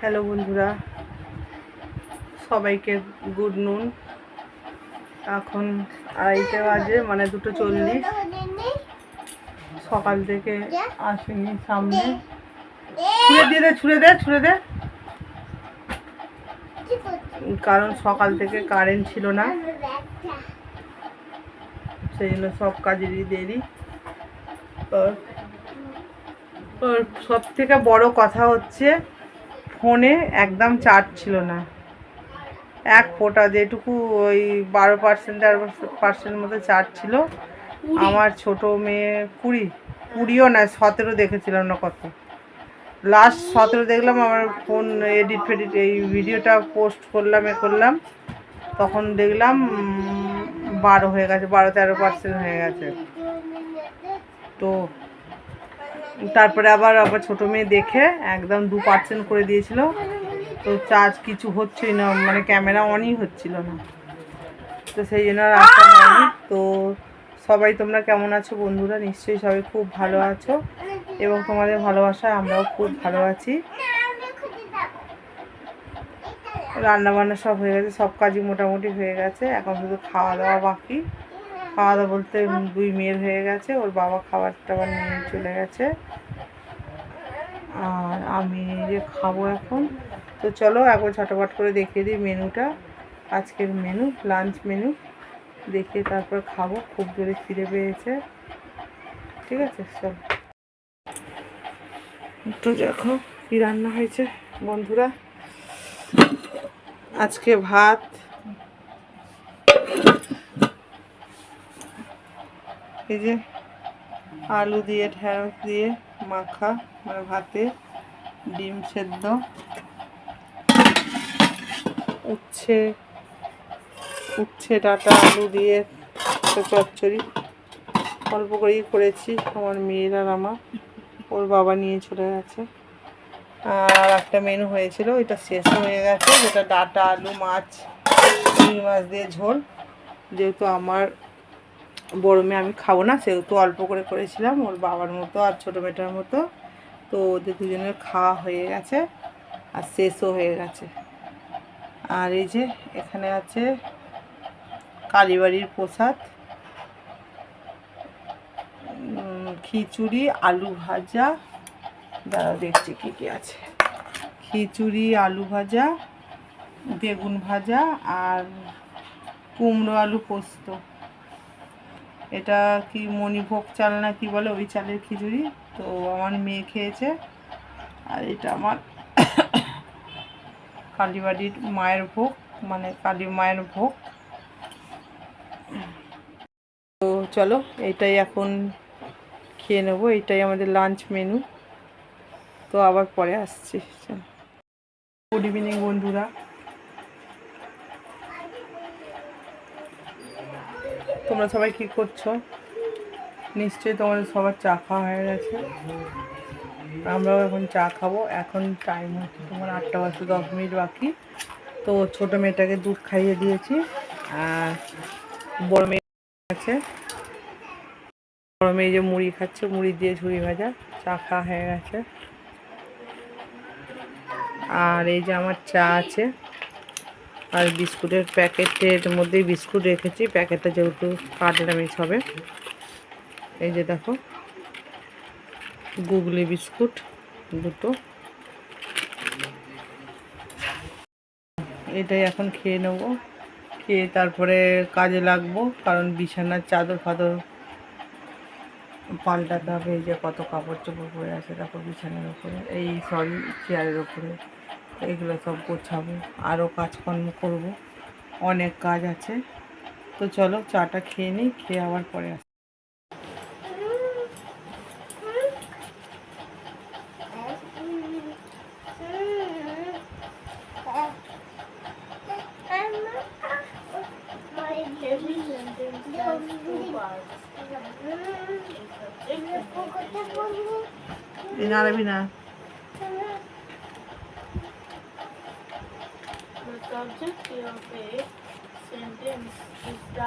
Hello বন্ধুরা, সবাইকে good নুন। এখন আড়াইটে বাজে মানে দুটো চল্লিশ। সকাল থেকে আসেনি সামনে। ছুঁড়ে দিয়ে দে ছুঁড়ে দে ছুঁড়ে দে। কারণ সকাল থেকে কারেন্ট ছিল না। সেই জন্য সব কাজেরই দেরি। সব থেকে বড় কথা হচ্ছে ফোনে একদম চার্জ ছিল না। এক ফোঁটা যেটুকু ওই বারো পার্সেন্ট তেরো পার্সেন্ট মতো চার্জ ছিল। আমার ছোট মেয়ে কুড়ি। কুড়িও না সতেরো দেখেছিলাম না কত। লাস্ট সতেরো দেখলাম আমার ফোন এডিট ফেডিট এই ভিডিওটা পোস্ট করলাম এ করলাম। তখন দেখলাম বারো হয়ে গেছে বারো তেরো পার্সেন্ট হয়ে গেছে। তো তারপরে আবার আবার ছোটো মেয়ে দেখে একদম দু পার্সেন্ট করে দিয়েছিল। তো চার্জ কিছু হচ্ছেই না মানে ক্যামেরা অনই হচ্ছিল না। তো সেই জন্য হয়নি। তো সবাই তোমরা কেমন আছো বন্ধুরা? নিশ্চয়ই সবাই খুব ভালো আছো এবং তোমাদের ভালোবাসায় আমরাও খুব ভালো আছি। রান্না বান্না সব হয়ে গেছে, সব কাজই মোটামুটি হয়ে গেছে, এখন শুধু খাওয়া দাওয়া বাকি। খাওয়া দাওয়া বলতে দুই মেয়ের হয়ে গেছে, ওর বাবা খাবার টাবার নিয়ে চলে গেছে। আর আমি যে খাব এখন। তো চলো একবার ছটাপট করে দেখিয়ে দিই মেনুটা। আজকের মেনু, লাঞ্চ মেনু। দেখে তারপর খাব, খুব জোরে ফিরে পেয়েছে। ঠিক আছে, চল। তো দেখো কি রান্না হয়েছে বন্ধুরা। আজকে ভাত এই যে আলু দিয়ে, ঢেঁড়স দিয়ে মাখা মানে ভাতে ডিম সেদ্ধ, উচ্ছে উচ্ছে, ডাটা, আলু দিয়ে চচ্চড়ি। অল্প করেই করেছি, আমার মেয়ের আর আমার। ওর বাবা নিয়ে চলে গেছে। আর একটা মেনু হয়েছিল, ওইটা শেষ হয়ে গেছে, যেটা ডাটা, আলু, মাছ মাছ দিয়ে ঝোল। যেহেতু আমার বড় মেয়ে আমি খাব না, সেহেতু অল্প করে করেছিলাম, ওর বাবার মতো আর ছোটো মেয়েটার মতো। তো ওদের দুজনের খাওয়া হয়ে গেছে আর শেষও হয়ে গেছে। আর এই যে এখানে আছে কালীবাড়ির প্রসাদ খিচুড়ি, আলু ভাজা। দাঁড়া দেখছি কী কী আছে। খিচুড়ি, আলু ভাজা, বেগুন ভাজা আর কুমড়ো আলু পোস্ত। এটা কি মণিভোগ চাল না কি বলে ওই চালের খিচুড়ি? তো আমার মেয়ে খেয়েছে। আর এটা আমার কালীবাড়ির মায়ের ভোগ মানে কালী মায়ের ভোগ। তো চলো, এটাই এখন খেয়ে নেব, এটাই আমাদের লাঞ্চ মেনু তো আবার পরে আসছি গুড ইভিনিং বন্ধুরা। তোমরা সবাই কি করছ? নিশ্চয়ই তোমাদের সবার চা খাওয়া হয়ে গেছে। আমরাও এখন চা খাব। এখন টাইম হচ্ছে তোমার আটটা বাজতে দশ মিনিট বাকি। তো ছোটো মেয়েটাকে দুধ খাইয়ে দিয়েছি। আর বড় মেয়ে আছে। বড় মেয়ে যে মুড়ি খাচ্ছে, মুড়ি দিয়ে ঝুড়ি ভাজা। চা খাওয়া হয়ে গেছে। আর এই যে আমার চা আছে। আর বিস্কুটের প্যাকেটের মধ্যেই বিস্কুট রেখেছি। প্যাকেটটা যেহেতু মিক্স হবে। এই যে দেখো, গুগলি বিস্কুট দুটো। এটাই এখন খেয়ে নেব। খেয়ে তারপরে কাজে লাগবো, কারণ বিছানার চাদর ফাদর পাল্টাতে হবে। এই যে কত কাপড় চোপড় পরে আছে, দেখো বিছানার উপরে এই সরি চেয়ারের উপরে এগুলো সব গোছাবো আরও কাজকর্ম করব। অনেক কাজ আছে। তো চলো চাটা খেয়ে নিই খেয়ে আবার পরে আস। নাড়াবি না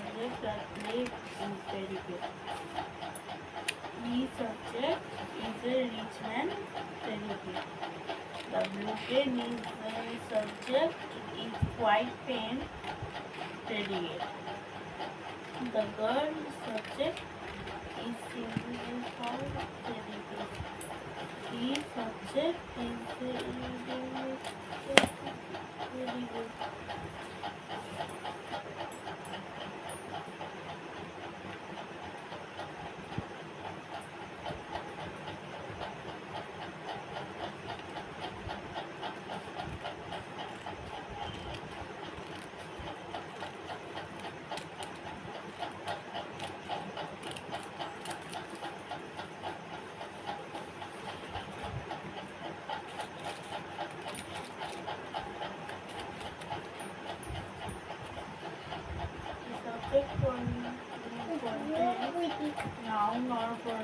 subject are. He subject is a rich man. The blue pen is the subject is white pen. The girl subject is song predicate. He subject is a The subject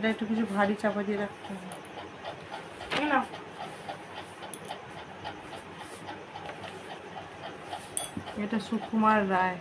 এটা একটু কিছু ভারী চাপা দিয়ে রাখতে হবে। না এটা সুকুমার রায়।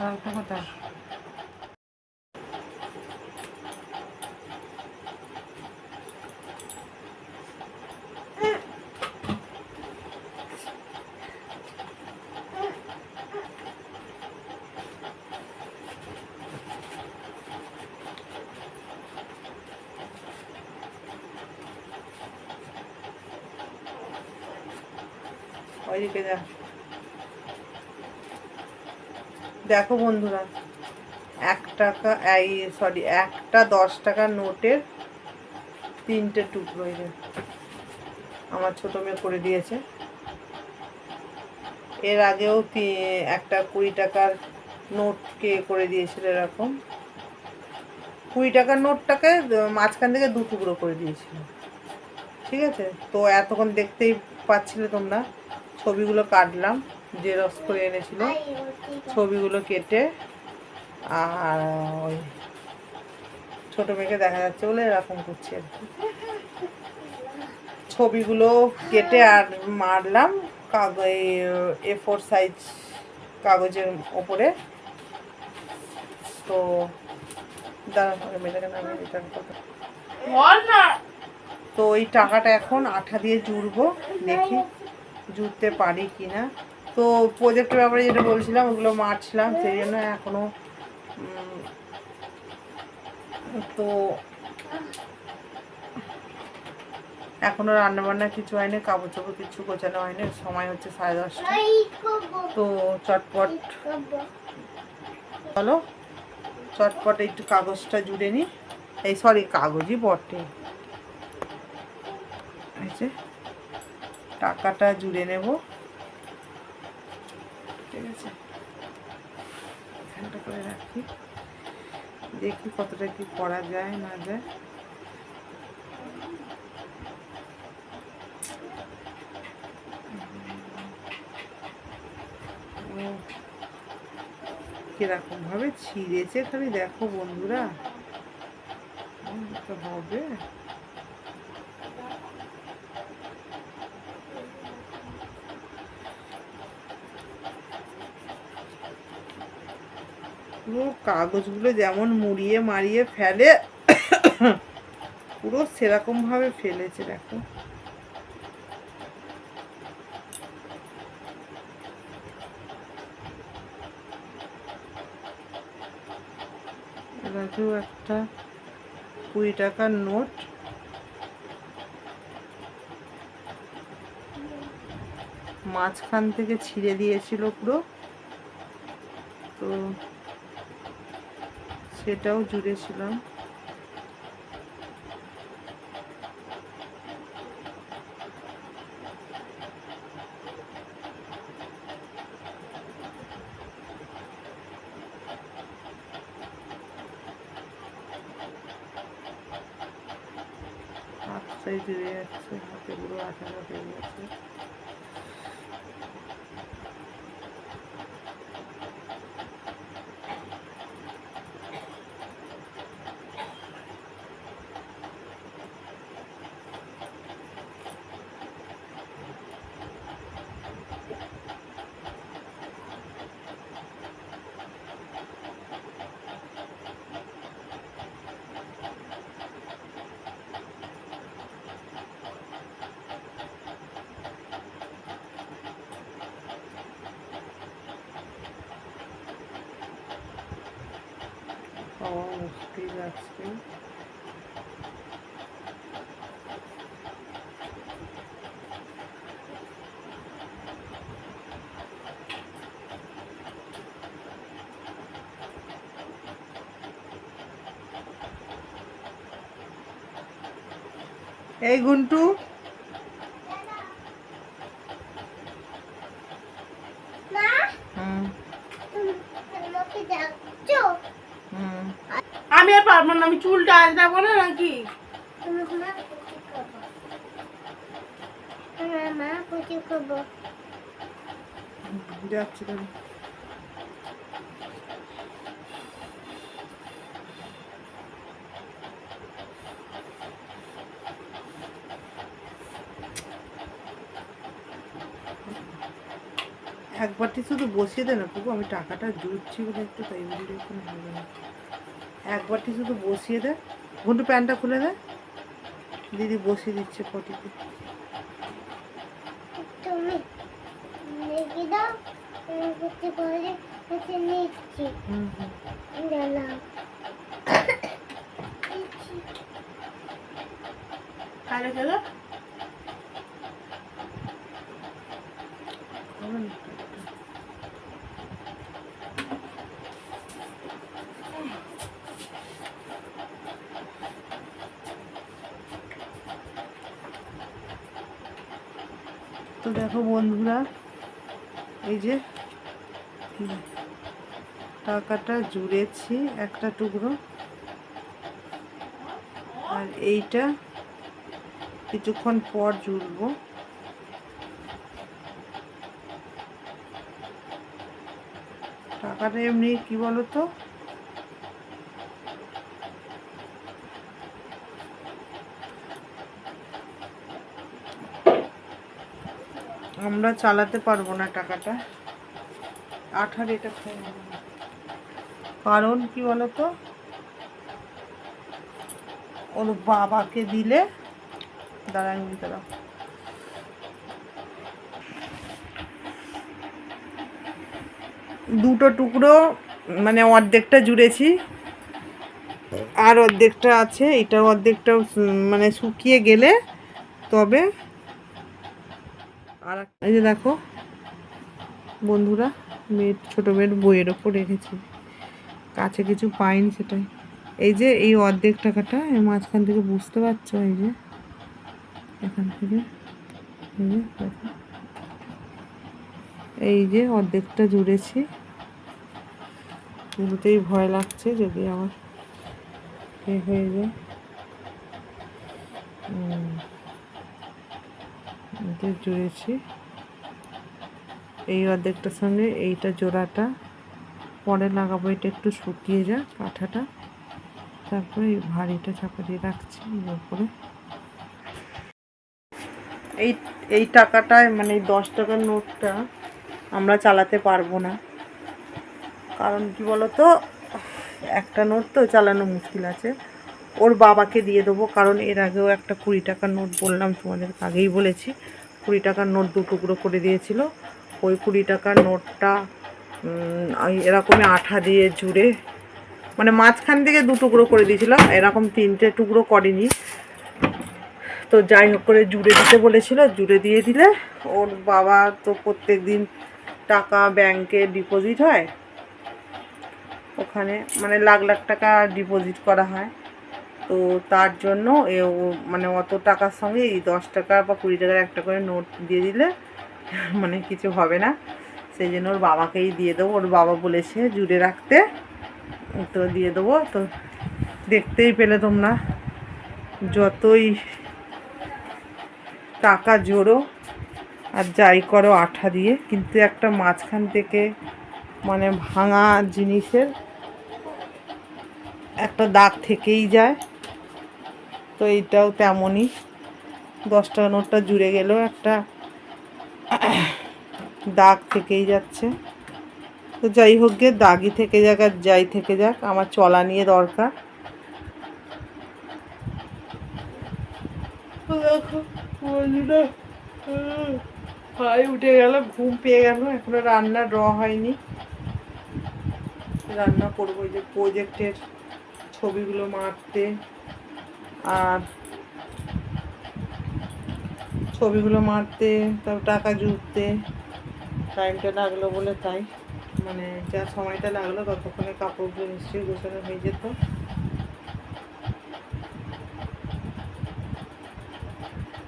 আর একটা কথা ওইদিকে যা দেখো বন্ধুরা, এক টাকা, এই সরি একটা দশ টাকার নোটের তিনটে টুকরো এই আমার ছোটো মেয়ে করে দিয়েছে। এর আগেও একটা কুড়ি টাকার নোটকে করে দিয়েছিল এরকম। কুড়ি টাকার নোটটাকে মাঝখান থেকে দু টুকরো করে দিয়েছিল। ঠিক আছে? তো এতক্ষণ দেখতেই পাচ্ছিলে তোমরা, ছবিগুলো কাটলাম। জেরক্স করে এনেছিল ছবিগুলো কেটে আর ওই ছোটো মেয়েকে দেখা যাচ্ছে বলে এরকম করছি আর কি। ছবিগুলো কেটে আর মারলাম কাগজ এ ফোর সাইজ কাগজের ওপরে। তো তো ওই টাকাটা এখন আঠা দিয়ে জুড়বো দেখি জুড়তে পারি কি না তো প্রজেক্টের ব্যাপারে যেটা বলছিলাম, ওগুলো মারছিলাম, সেই জন্য এখনও তো এখনও রান্নাবান্না কিছু হয়নি কাপড় চোপড় কিছু গোছানো হয়নি, সময় হচ্ছে সাড়ে দশটা। তো চটপট, চলো, চটপট একটু কাগজটা জুড়ে নিই এই সরি, কাগজই বটে। টাকাটা জুড়ে নেব। ঠিক আছে করে রাখি। দেখি কতটা কি করা যায় না যায়। ও, কীরকম ভাবে ছিঁড়েছে খালি দেখো বন্ধুরা। তো হবে। পুরো কাগজগুলো যেমন মুড়িয়ে মারিয়ে ফেলে, পুরো সেরকম ভাবে ফেলেছে, দেখো। একটা কুড়ি টাকার নোট। মাঝখান থেকে ছিঁড়ে দিয়েছিল পুরো। তো সেটাও জুড়েছিলাম। হাতটাই জুড়ে যাচ্ছে হাতে পুরো আঠাটা হয়ে গেছে খাওয়া মুশকিল যাচ্ছে এই গুন্টু না হুম তুমি আমাকে ডাকছো হুম আমি আর পারব না আমি চুলটা আজ দেবো না নাকি? তুমি মা কুচি খাব। যাচ্ছি তাহলে। যাচ্ছি একবারটি শুধু বসিয়ে দে না পুকু আমি টাকাটা জুটছি বলে একটু তাই বলি কোনো হবে না একবারটি শুধু বসিয়ে দে। ঘন্টু প্যান্টটা খুলে দে। দিদি বসিয়ে দিচ্ছে পটিতে। দাঁড়াও কালে চলো হবে না। তো দেখো বন্ধুরা, এই যে টাকাটা জুড়েছি একটা টুকরো। আর এইটা কিছুক্ষণ পর জুড়বো। টাকাটা এমনি কি বলতো? আমরা চালাতে পারব না টাকাটা। আঠার এটা। কারণ কি বলতো? ওর বাবাকে দিলে দাঁড়ান দাঁড়াও। দুটো টুকরো মানে অর্ধেকটা জুড়েছি। আর অর্ধেকটা আছে এটা অর্ধেকটা মানে শুকিয়ে গেলে তবে আর এই যে দেখো, বন্ধুরা মেয়ের ছোটো মেয়ের বইয়ের ওপর রেখেছি। কাছে কিছু পাইনি সেটাই। এই যে এই অর্ধেক টাকাটা মাঝখান থেকে বুঝতে পারছ এই যে? এখান থেকে। এই যে অর্ধেকটা জুড়েছি। পুরোতেই ভয় লাগছে যদি আমার হয়ে যায়। এটা জুড়েছি। এই অর্ধেকটার সঙ্গে এইটা জোড়াটা, পরে লাগাবো এটা একটু শুকিয়ে যাক কাঁঠাটা। তারপরে এই ভারীটা চাপা দিয়ে রাখছি এর উপরে। এই এই টাকাটায় মানে এই দশ টাকার নোটটা আমরা চালাতে পারব না। কারণ কি বলতো, একটা নোট তো চালানো মুশকিল আছে। ওর বাবাকে দিয়ে দেবো, কারণ এর আগেও একটা কুড়ি টাকার নোট বললাম তোমাদের আগেই বলেছি, কুড়ি টাকার নোট দু টুকরো করে দিয়েছিল। ওই কুড়ি টাকার নোটটা এরকমই আঠা দিয়ে জুড়ে মানে মাঝখান থেকে দু টুকরো করে দিয়েছিলাম, এরকম তিনটে টুকরো করেনি। তো যাই হোক করে জুড়ে দিতে বলেছিল, জুড়ে দিয়ে দিলে ওর বাবা তো প্রত্যেক দিন টাকা ব্যাংকে ডিপোজিট হয়, ওখানে মানে লাখ লাখ টাকা ডিপোজিট করা হয়। তো তার জন্য মানে অত টাকার সঙ্গে এই দশ টাকা বা কুড়ি টাকার একটা করে নোট দিয়ে দিলে মানে কিছু হবে না। সেই জন্য ওর বাবাকেই দিয়ে দেবো। ওর বাবা বলেছে জুড়ে রাখতে। তো দিয়ে দেবো। তো দেখতেই পেলে তোমরা। যতই টাকা জোড়ো আর যাই করো আঠা দিয়ে, কিন্তু একটা মাঝখান থেকে মানে ভাঙা জিনিসের একটা দাগ থেকেই যায়। তো এইটাও তেমনই। দশ টাকা নোটটা জুড়ে গেলেও একটা দাগ থেকেই যাচ্ছে। তো যাই হোক গে, দাগই থেকে যাক আর যাই থেকে যাক, আমার চলা নিয়ে দরকার। হাই উঠে গেল, ঘুম পেয়ে গেল, এখনও রান্না র হয়নি। রান্না করব যে প্রজেক্টের ছবিগুলো মারতে। আর ছবিগুলো মারতে তারপর টাকা জুড়তে টাইমটা লাগল বলে তাই। মানে যা সময়টা লাগল, ততক্ষণে কাপড়গুলো নিশ্চয়ই গোছানো হয়ে যেত।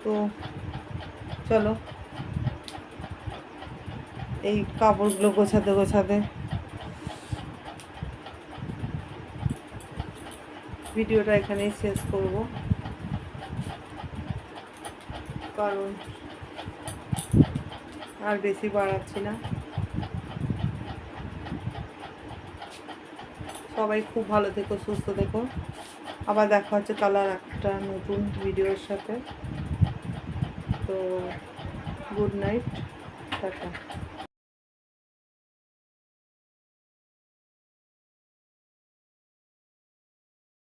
তো চলো, এই কাপড়গুলো গোছাতে গোছাতে ভিডিওটা এখানেই শেষ করব। কারণ আর বেশি বাড়াচ্ছি না। সবাই খুব ভালো থেকো, সুস্থ থেকো। আবার দেখা হচ্ছে কাল আর একটা নতুন ভিডিওর সাথে। তো, গুড নাইট, টাটা।